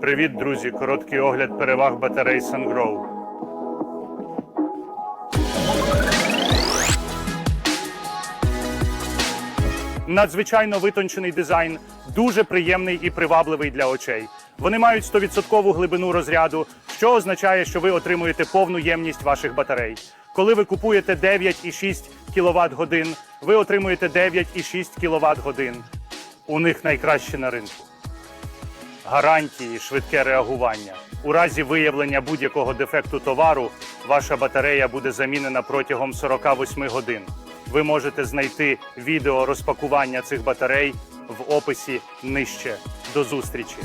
Привіт, друзі! Короткий огляд переваг батарей SunGrow. Надзвичайно витончений дизайн, дуже приємний і привабливий для очей. Вони мають 100% глибину розряду, що означає, що ви отримуєте повну ємність ваших батарей. Коли ви купуєте 9,6 кВт годин, ви отримуєте 9,6 кВт годин. У них найкраще на ринку гарантії, швидке реагування. У разі виявлення будь-якого дефекту товару ваша батарея буде замінена протягом 48 годин. Ви можете знайти відео розпакування цих батарей в описі нижче. До зустрічі.